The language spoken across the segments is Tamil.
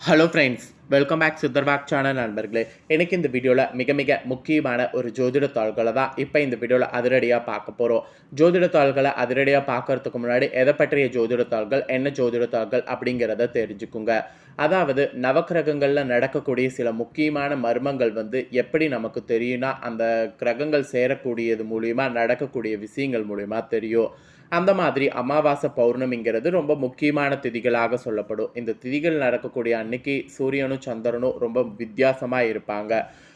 ஹலோ ஃப்ரெண்ட்ஸ் வெல்கம் பேக் சித்தர்பாக் சேனல் நண்பர்களே. எனக்கு இந்த வீடியோவில் மிக மிக முக்கியமான ஒரு ஜோதிட தாள்களை தான் இப்போ இந்த வீடியோவில் அதிரடியாக பார்க்க போகிறோம் ஜோதிட தாள்களை அதிரடியாக பார்க்கறதுக்கு முன்னாடி எதை பற்றிய ஜோதிட தாள்கள் என்ன ஜோதிட தாள்கள் அப்படிங்கிறத தெரிஞ்சுக்குங்க. அதாவது நவக்கிரகங்களில் நடக்கக்கூடிய சில முக்கியமான மர்மங்கள் வந்து எப்படி நமக்கு தெரியும்னா அந்த கிரகங்கள் சேரக்கூடியது மூலியமா நடக்கக்கூடிய விஷயங்கள் மூலியமா தெரியும். அந்த மாதிரி அமாவாசை பௌர்ணமிங்கிறது ரொம்ப முக்கியமான திதிகளாக சொல்லப்படும். இந்த திதிகள் நடக்கக்கூடிய அன்னைக்கு சூரியனும் சந்திரனும் ரொம்ப வித்தியாசமாக இருப்பாங்க.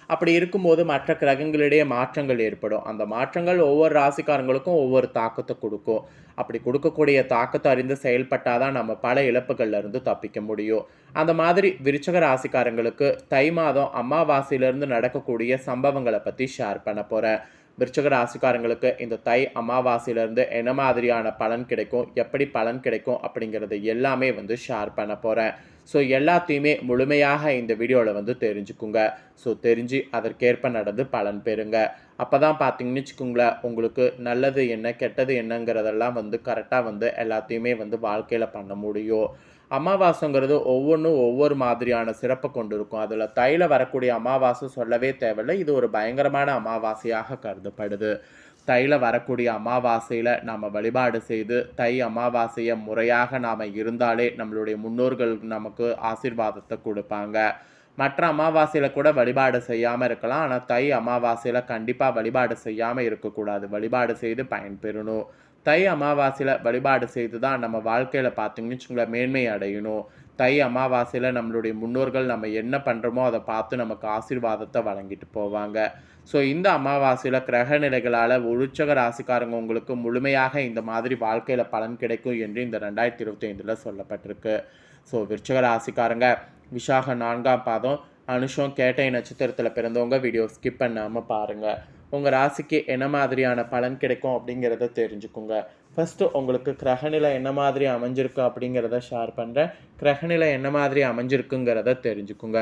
அப்படி இருக்கும்போது மற்ற கிரகங்களிடையே மாற்றங்கள் ஏற்படும். அந்த மாற்றங்கள் ஒவ்வொரு ராசிக்காரங்களுக்கும் ஒவ்வொரு தாக்கத்தை கொடுக்கும். அப்படி கொடுக்கக்கூடிய தாக்கத்தை அறிந்து செயல்பட்டாதான் நம்ம பல இழப்புகள்ல இருந்து தப்பிக்க முடியும். அந்த மாதிரி விருச்சக ராசிக்காரங்களுக்கு தை மாதம் அமாவாசையிலிருந்து நடக்கக்கூடிய சம்பவங்களை பற்றி ஷேர் பண்ண போகிறேன் விருச்சக ராசிக்காரங்களுக்கு இந்த தை அமாவாசையிலேருந்து என்ன மாதிரியான பலன் கிடைக்கும் எப்படி பலன் கிடைக்கும் அப்படிங்கிறது எல்லாமே வந்து ஷேர் பண்ண போகிறேன் ஸோ எல்லாத்தையுமே முழுமையாக இந்த வீடியோவில் வந்து தெரிஞ்சுக்குங்க. ஸோ தெரிஞ்சு அதற்கேற்ப நடந்து பலன் பெறுங்க. அப்போ தான் பார்த்தீங்கன்னு வச்சுக்கோங்களேன் உங்களுக்கு நல்லது என்ன கெட்டது என்னங்கிறதெல்லாம் வந்து கரெக்டாக வந்து எல்லாத்தையுமே வந்து வாழ்க்கையில் பண்ண முடியும். அமாவாசைங்கிறது ஒவ்வொன்றும் ஒவ்வொரு மாதிரியான சிறப்பை கொண்டு இருக்கும் அதில் தைல வரக்கூடிய அமாவாசை சொல்லவே தேவையில்லை. இது ஒரு பயங்கரமான அமாவாசையாக கருதப்படுது. தைல வரக்கூடிய அமாவாசையில் நாம் வழிபாடு செய்து தை அமாவாசையை முறையாக நாம் இருந்தாலே நம்மளுடைய முன்னோர்கள் நமக்கு ஆசீர்வாதத்தை கொடுப்பாங்க. மற்ற அமாவாசையில் கூட வழிபாடு செய்யாமல் இருக்கலாம். ஆனால் தை அமாவாசையில் கண்டிப்பாக வழிபாடு செய்யாமல் இருக்கக்கூடாது. வழிபாடு செய்து பயன்பெறணும் தை அமாவாசையில் வழிபாடு செய்து தான் நம்ம வாழ்க்கையில் பார்த்தீங்கன்னு வச்சுங்களேன் மேன்மை அடையணும். தை அமாவாசையில் நம்மளுடைய முன்னோர்கள் நம்ம என்ன பண்ணுறோமோ அதை பார்த்து நமக்கு ஆசீர்வாதத்தை வழங்கிட்டு போவாங்க. ஸோ இந்த அமாவாசையில் கிரக நிலைகளால் உருச்சக ராசிக்காரங்க உங்களுக்கு முழுமையாக இந்த மாதிரி வாழ்க்கையில் பலன் கிடைக்கும் என்று இந்த ரெண்டாயிரத்தி இருபத்தி ஐந்தில் சொல்லப்பட்டிருக்கு. ஸோ விருச்சக ராசிக்காரங்க விஷாக நான்காம் பாதம் அனுஷம் கேட்டை நட்சத்திரத்தில் பிறந்தவங்க. வீடியோ ஸ்கிப் பண்ணாமல் பாருங்கள் உங்கள் ராசிக்கு என்ன மாதிரியான பலன் கிடைக்கும் அப்படிங்கிறத தெரிஞ்சுக்குங்க. ஃபஸ்ட்டு உங்களுக்கு கிரகநிலை என்ன மாதிரி அமைஞ்சிருக்கு அப்படிங்கிறத ஷேர் பண்ணுறேன் கிரகநிலை என்ன மாதிரி அமைஞ்சிருக்குங்கிறத தெரிஞ்சுக்குங்க.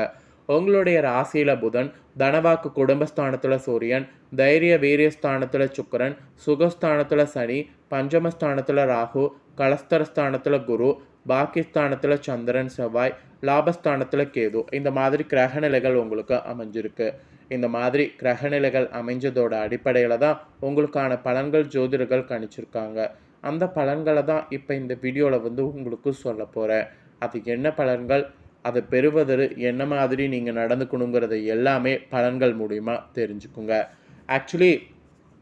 உங்களுடைய ராசியில் புதன் தனவாக்கு குடும்பஸ்தானத்தில் சூரியன் தைரிய வீரியஸ்தானத்தில் சுக்கரன் சுகஸ்தானத்தில் சனி பஞ்சமஸ்தானத்தில் ராகு கலஸ்தரஸ்தானத்தில் குரு பாகிஸ்தானத்தில் சந்திரன் செவ்வாய் லாபஸ்தானத்தில் கேது. இந்த மாதிரி கிரகநிலைகள் உங்களுக்கு அமைஞ்சிருக்கு. இந்த மாதிரி கிரகநிலைகள் அமைஞ்சதோட அடிப்படையில் தான் உங்களுக்கான பலன்கள் ஜோதிடர்கள் கணிச்சிருக்காங்க. அந்த பலன்களை தான் இப்போ இந்த வீடியோவில் வந்து உங்களுக்கு சொல்ல போகிறேன் அது என்ன பலன்கள் அதை பெறுவதற்கு என்ன மாதிரி நீங்கள் நடந்துக்கணுங்கிறத எல்லாமே பலன்கள் மூலிமா தெரிஞ்சுக்குங்க. ஆக்சுவலி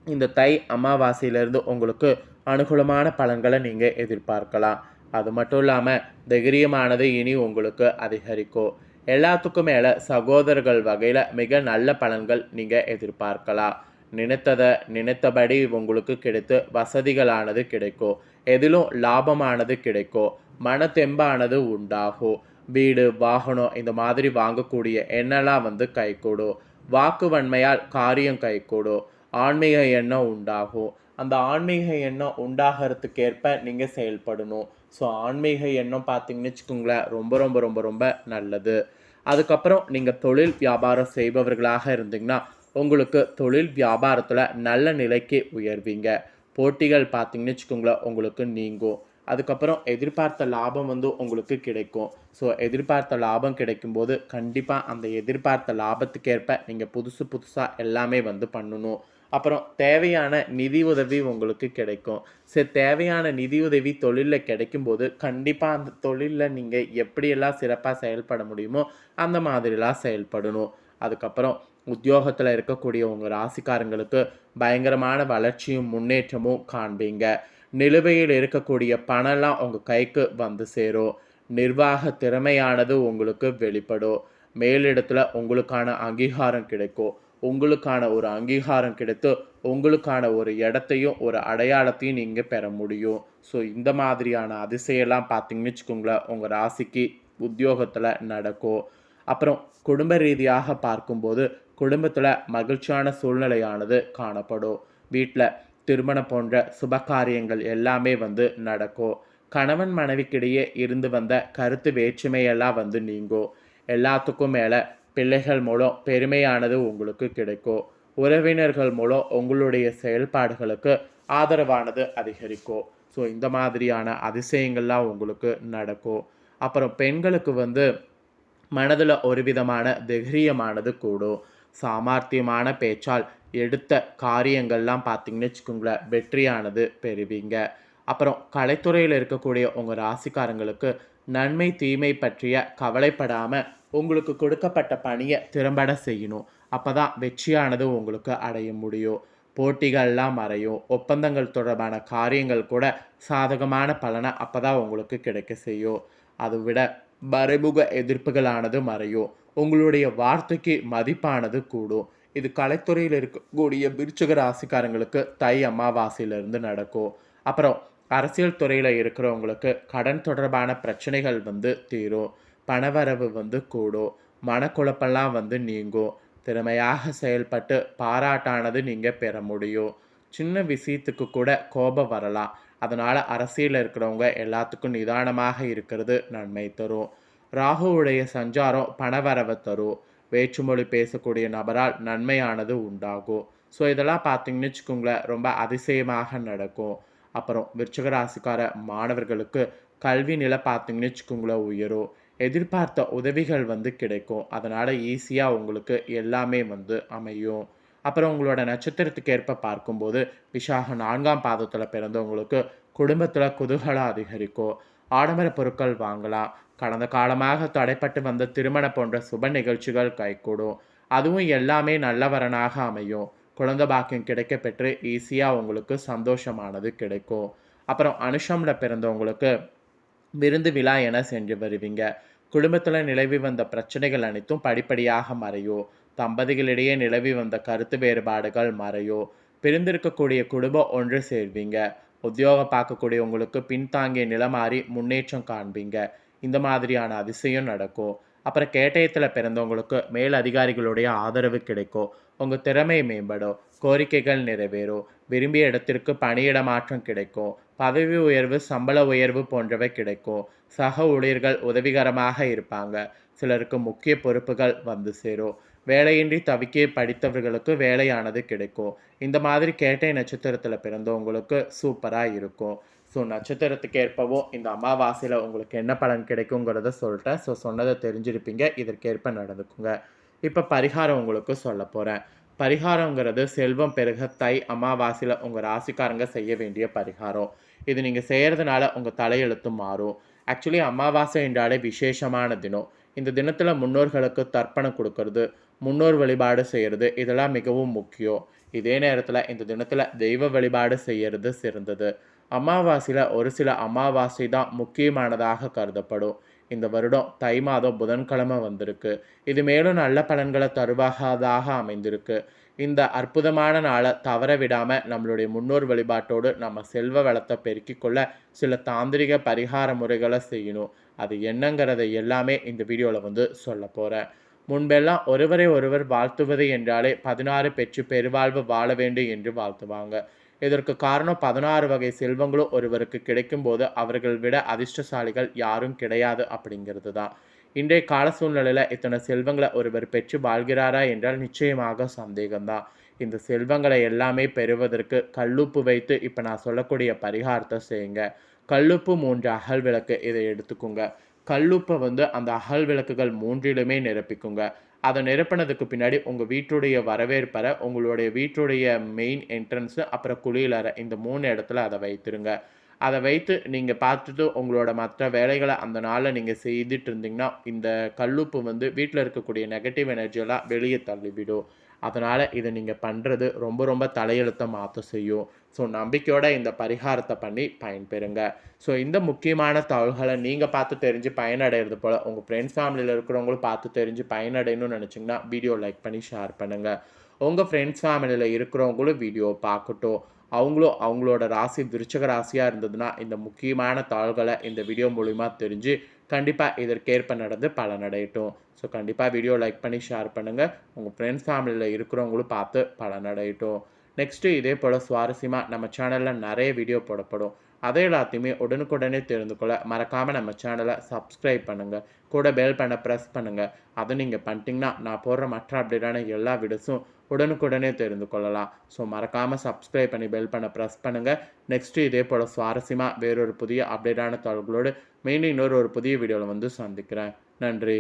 இந்த தை அமாவாசையிலேருந்து உங்களுக்கு அனுகூலமான பலன்களை நீங்கள் எதிர்பார்க்கலாம். அது மட்டும் இல்லாமல் தைரியமானது இனி உங்களுக்கு அதிகரிக்கும் எல்லாத்துக்கும் மேலே சகோதரர்கள் வகையில் மிக நல்ல பலன்கள் நீங்கள் எதிர்பார்க்கலாம். நினைத்ததை நினைத்தபடி உங்களுக்கு கிடைத்து வசதிகளானது கிடைக்கும் எதிலும் லாபமானது கிடைக்கும் மனத்தெம்பானது உண்டாகும் வீடு வாகனம் இந்த மாதிரி வாங்கக்கூடிய எண்ணெல்லாம் வந்து கைகூடும் வாக்கு வன்மையால் காரியம் கைகூடும் ஆன்மீக எண்ணம் உண்டாகும் அந்த ஆன்மீக எண்ணம் உண்டாகிறதுக்கேற்ப நீங்கள் செயல்படணும். ஸோ ஆன்மீக எண்ணம் பார்த்தீங்கன்னு வச்சுக்கோங்களேன் ரொம்ப ரொம்ப ரொம்ப ரொம்ப நல்லது. அதுக்கப்புறம் நீங்கள் தொழில் வியாபாரம் செய்பவர்களாக இருந்தீங்கன்னா உங்களுக்கு தொழில் வியாபாரத்தில் நல்ல நிலைக்கு உயர்வீங்க. போட்டிகள் பார்த்தீங்கன்னு வச்சுக்கோங்களேன் உங்களுக்கு நீங்கும். அதுக்கப்புறம் எதிர்பார்த்த லாபம் வந்து உங்களுக்கு கிடைக்கும். ஸோ எதிர்பார்த்த லாபம் கிடைக்கும்போது கண்டிப்பாக அந்த எதிர்பார்த்த லாபத்துக்கேற்ப நீங்கள் புதுசு புதுசாக எல்லாமே வந்து பண்ணணும். அப்புறம் தேவையான நிதி உதவி உங்களுக்கு கிடைக்கும். சரி தேவையான நிதி உதவி தொழிலில் கிடைக்கும்போது கண்டிப்பாக அந்த தொழிலில் நீங்கள் எப்படியெல்லாம் சிறப்பாக செயல்பட முடியுமோ அந்த மாதிரிலாம் செயல்படணும். அதுக்கப்புறம் உத்தியோகத்தில் இருக்கக்கூடிய உங்கள் ராசிக்காரங்களுக்கு பயங்கரமான வளர்ச்சியும் முன்னேற்றமும் காண்பீங்க. நிலுவையில் இருக்கக்கூடிய பணம்லாம் உங்கள் கைக்கு வந்து சேரும். நிர்வாக திறமையானது உங்களுக்கு வெளிப்படும். மேலிடத்தில் உங்களுக்கான அங்கீகாரம் கிடைக்கும். உங்களுக்கான ஒரு அங்கீகாரம் கிடைத்து உங்களுக்கான ஒரு இடத்தையும் ஒரு அடையாளத்தையும் நீங்கள் பெற முடியும். ஸோ இந்த மாதிரியான அதிசயம்லாம் பார்த்தீங்கன்னு வச்சுக்கோங்களேன் உங்கள் ராசிக்கு உத்தியோகத்தில் நடக்கும். அப்புறம் குடும்ப ரீதியாக பார்க்கும்போது குடும்பத்தில் மகிழ்ச்சியான சூழ்நிலையானது காணப்படும். வீட்டில் திருமணம் போன்ற சுபகாரியங்கள் எல்லாமே வந்து நடக்கும். கணவன் மனைவிக்கிடையே இருந்து வந்த கருத்து வேற்றுமையெல்லாம் வந்து நீங்கும். எல்லாத்துக்கும் மேலே பிள்ளைகள் மூலம் பெருமையானது உங்களுக்கு கிடைக்கும் உறவினர்கள் மூலம் உங்களுடைய செயல்பாடுகளுக்கு ஆதரவானது அதிகரிக்கும் ஸோ இந்த மாதிரியான அதிசயங்கள்லாம் உங்களுக்கு நடக்கும் அப்புறம் பெண்களுக்கு வந்து மனதில் ஒரு விதமான தைரியமானது கூடும் சாமர்த்தியமான பேச்சால் எடுத்த காரியங்கள்லாம் பார்த்தீங்கன்னு வச்சுக்கோங்களேன் வெற்றியானது பெறுவீங்க. அப்புறம் கலைத்துறையில் இருக்கக்கூடிய உங்கள் ராசிக்காரங்களுக்கு நன்மை தீமை பற்றிய கவலைப்படாமல் உங்களுக்கு கொடுக்கப்பட்ட பணியை திறம்பட செய்யணும். அப்போ தான் வெற்றியானது உங்களுக்கு அடைய முடியும். போட்டிகள்லாம் மறையும். ஒப்பந்தங்கள் தொடர்பான காரியங்கள் கூட சாதகமான பலனை அப்போ தான் உங்களுக்கு கிடைக்க செய்யும். அதை விட மறைமுக எதிர்ப்புகளானது மறையும். உங்களுடைய வார்த்தைக்கு மதிப்பானது கூடும். இது கலைத்துறையில் இருக்கக்கூடிய விருச்சக ராசிக்காரங்களுக்கு தை அமாவாசையிலிருந்து நடக்கும். அப்புறம் அரசியல் துறையில் இருக்கிறவங்களுக்கு கடன் தொடர்பான பிரச்சனைகள் வந்து தீரும். பணவரவு வந்து கூடும் மனக்குழப்பெல்லாம் வந்து நீங்கும் திறமையாக செயல்பட்டு பாராட்டானது நீங்கள் பெற முடியும் சின்ன விஷயத்துக்கு கூட கோபம் வரலாம். அதனால் அரசியலில் இருக்கிறவங்க எல்லாத்துக்கும் நிதானமாக இருக்கிறது நன்மை தரும். ராகுவுடைய சஞ்சாரம் பணவரவை தரும். வேற்றுமொழி பேசக்கூடிய நபரால் நன்மையானது உண்டாகும். ஸோ இதெல்லாம் பார்த்தீங்கன்னு வச்சுக்கோங்களேன் ரொம்ப அதிசயமாக நடக்கும். அப்புறம் விருச்சகராசிக்கார மாணவர்களுக்கு கல்வி நிலை பார்த்தீங்கன்னு வச்சுக்கோங்களேன் உயரும். எதிர்பார்த்த உதவிகள் வந்து கிடைக்கும். அதனால் ஈஸியாக உங்களுக்கு எல்லாமே வந்து அமையும். அப்புறம் உங்களோட நட்சத்திரத்துக்கு ஏற்ப பார்க்கும்போது விஷாக நான்காம் பாதத்தில் பிறந்தவங்களுக்கு குடும்பத்தில் குதூகலம் அதிகரிக்கும். ஆடம்பர பொருட்கள் வாங்கலாம். கடந்த காலமாக தடைப்பட்டு வந்த திருமணம் போன்ற சுப நிகழ்ச்சிகள் கைகூடும். அதுவும் எல்லாமே நல்லவரனாக அமையும். குழந்த பாக்கியம் கிடைக்க பெற்று ஈஸியாக உங்களுக்கு சந்தோஷமானது கிடைக்கும். அப்புறம் அனுஷமில் பிறந்தவங்களுக்கு விருந்து விழா என சென்று வருவீங்க. குடும்பத்தில் நிலவி வந்த பிரச்சனைகள் அனைத்தும் படிப்படியாக மறையும் தம்பதிகளிடையே நிலவி வந்த கருத்து வேறுபாடுகள் மறையும் பிரிந்திருக்கக்கூடிய குடும்பம் ஒன்று சேர்வீங்க. உத்தியோகம் பார்க்கக்கூடிய உங்களுக்கு பின்தாங்கிய நிலமாறி முன்னேற்றம் காண்பீங்க. இந்த மாதிரியான அதிசயம் நடக்கும். அப்புறம் கேட்டயத்தில் பிறந்தவங்களுக்கு மேல் அதிகாரிகளுடைய ஆதரவு கிடைக்கும். உங்கள் திறமை மேம்படும். கோரிக்கைகள் நிறைவேறும். விரும்பிய இடத்திற்கு பணியிட மாற்றம் கிடைக்கும். பதவி உயர்வு சம்பள உயர்வு போன்றவை கிடைக்கும். சக ஊழியர்கள் உதவிகரமாக இருப்பாங்க. சிலருக்கு முக்கிய பொறுப்புகள் வந்து சேரும். வேலையின்றி தவிக்க படித்தவர்களுக்கு வேலையானது கிடைக்கும். இந்த மாதிரி கேட்டை நட்சத்திரத்தில் பிறந்தவங்களுக்கு சூப்பராக இருக்கும். ஸோ நட்சத்திரத்துக்கு ஏற்பவும் இந்த அமாவாசையில் உங்களுக்கு என்ன பலன் கிடைக்குங்கிறத சொல்லிட்டேன். ஸோ சொன்னதை தெரிஞ்சிருப்பீங்க. இதற்கேற்ப நடந்துக்குங்க. இப்போ பரிகாரம் உங்களுக்கு சொல்ல போகிறேன் பரிகாரங்கிறது செல்வம் பெருக தை அமாவாசையில் உங்கள் ராசிக்காரங்க செய்ய வேண்டிய பரிகாரம். இது நீங்கள் செய்கிறதுனால உங்கள் தலையெழுத்து மாறும். ஆக்சுவலி அமாவாசை என்றாலே விசேஷமான தினம். இந்த தினத்தில் முன்னோர்களுக்கு தர்ப்பணம் கொடுக்கறது முன்னோர் வழிபாடு செய்கிறது இதெல்லாம் மிகவும் முக்கியம். இதே நேரத்தில் இந்த தினத்தில் தெய்வ வழிபாடு செய்கிறது சிறந்தது. அமாவாசையில் ஒரு சில அமாவாசை தான் முக்கியமானதாக கருதப்படும். இந்த வருடம் தை மாதம் புதன்கிழமை வந்திருக்கு. இது மேலும் நல்ல பலன்களை தருவாகதாக அமைந்திருக்கு. இந்த அற்புதமான நாளை தவற விடாமல் நம்மளுடைய முன்னோர் வழிபாட்டோடு நம்ம செல்வ வளத்தை பெருக்கிக்கொள்ள சில தாந்திரிக பரிகார முறைகளை செய்யணும். அது என்னங்கிறத எல்லாமே இந்த வீடியோவில் வந்து சொல்ல போகிறேன் முன்பெல்லாம் ஒருவரை ஒருவர் வாழ்த்துவது என்றாலே பதினாறு பெற்று பெருவாழ்வு வாழ வேண்டும் என்று வாழ்த்துவாங்க. இதற்கு காரணம் பதினாறு வகை செல்வங்களும் ஒருவருக்கு கிடைக்கும்போது அவர்கள் விட அதிர்ஷ்டசாலிகள் யாரும் கிடையாது அப்படிங்கிறது தான் இன்றைய கால சூழ்நிலையில் இத்தனை செல்வங்களை ஒருவர் பெற்று வாழ்கிறாரா என்றால் நிச்சயமாக சந்தேகம்தான். இந்த செல்வங்களை எல்லாமே பெறுவதற்கு கல்லுப்பு வைத்து இப்போ நான் சொல்லக்கூடிய பரிகாரத்தை செய்யுங்க. கல்லுப்பு மூன்று அகல் விளக்கு இதை எடுத்துக்கோங்க. கல்லுப்பை வந்து அந்த அகல் விளக்குகள் மூன்றிலுமே நிரப்பிக்குங்க. அதை நிரப்பினதுக்கு பின்னாடி உங்கள் வீட்டுடைய வரவேற்பறை உங்களுடைய வீட்டுடைய மெயின் என்ட்ரன்ஸு அப்புறம் குளியலறை இந்த மூணு இடத்துல அதை வைத்துருங்க. அதை வைத்து நீங்கள் பார்த்துட்டு உங்களோட மற்ற வேலைகளை அந்த நாளில் நீங்கள் செய்துட்டு இருந்தீங்கன்னா இந்த கல்லுப்பு வந்து வீட்டில் இருக்கக்கூடிய நெகட்டிவ் எனர்ஜியெல்லாம் வெளியே தள்ளிவிடும். அதனால் இதை நீங்கள் பண்ணுறது ரொம்ப ரொம்ப தலையெழுத்தை மாற்ற செய்யும். ஸோ நம்பிக்கையோட இந்த பரிகாரத்தை பண்ணி பயன்பெறுங்க. ஸோ இந்த முக்கியமான தகவல்களை நீங்கள் பார்த்து தெரிஞ்சு பயனடைகிறது போல் உங்கள் ஃப்ரெண்ட்ஸ் ஃபேமிலியில் இருக்கிறவங்களும் பார்த்து தெரிஞ்சு பயனடையணும்னு நினச்சிங்கன்னா வீடியோ லைக் பண்ணி ஷேர் பண்ணுங்கள் உங்கள் ஃப்ரெண்ட்ஸ் ஃபேமிலியில் இருக்கிறவங்களும் வீடியோ பார்க்கட்டும். அவங்களும் அவங்களோட ராசி விருச்சக ராசியாக இருந்ததுன்னா இந்த முக்கியமான தாள்களை இந்த வீடியோ மூலிமா தெரிஞ்சு கண்டிப்பாக இதற்கேற்ப நடந்து பலனடையட்டும் ஸோ கண்டிப்பாக வீடியோ லைக் பண்ணி ஷேர் பண்ணுங்கள் உங்கள் ஃப்ரெண்ட்ஸ் ஃபேமிலியில் இருக்கிறவங்களும் பார்த்து பலனடையட்டும் நெக்ஸ்ட்டு இதே போல் சுவாரஸ்யமாக நம்ம சேனலில் நிறைய வீடியோ போடப்படும். அதை எல்லாத்தையுமே உடனுக்குடனே தெரிந்து கொள்ள மறக்காமல் நம்ம சேனலை சப்ஸ்கிரைப் பண்ணுங்கள் கூட பெல் பண்ண ப்ரெஸ் பண்ணுங்கள் அதை நீங்கள் பண்ணிட்டீங்கன்னா நான் போடுற மற்ற அப்டேட்டான எல்லா வீடியோஸும் உடனுக்குடனே தெரிந்து கொள்ளலாம். ஸோ மறக்காமல் சப்ஸ்கிரைப் பண்ணி பெல் பண்ண ப்ரெஸ் பண்ணுங்கள் நெக்ஸ்ட்டு இதே போல் சுவாரஸ்யமாக வேறொரு புதிய அப்டேட்டான தகவல்களோடு மெயின்லி இன்னொரு ஒரு புதிய வீடியோவில் வந்து சந்திக்கிறேன். நன்றி.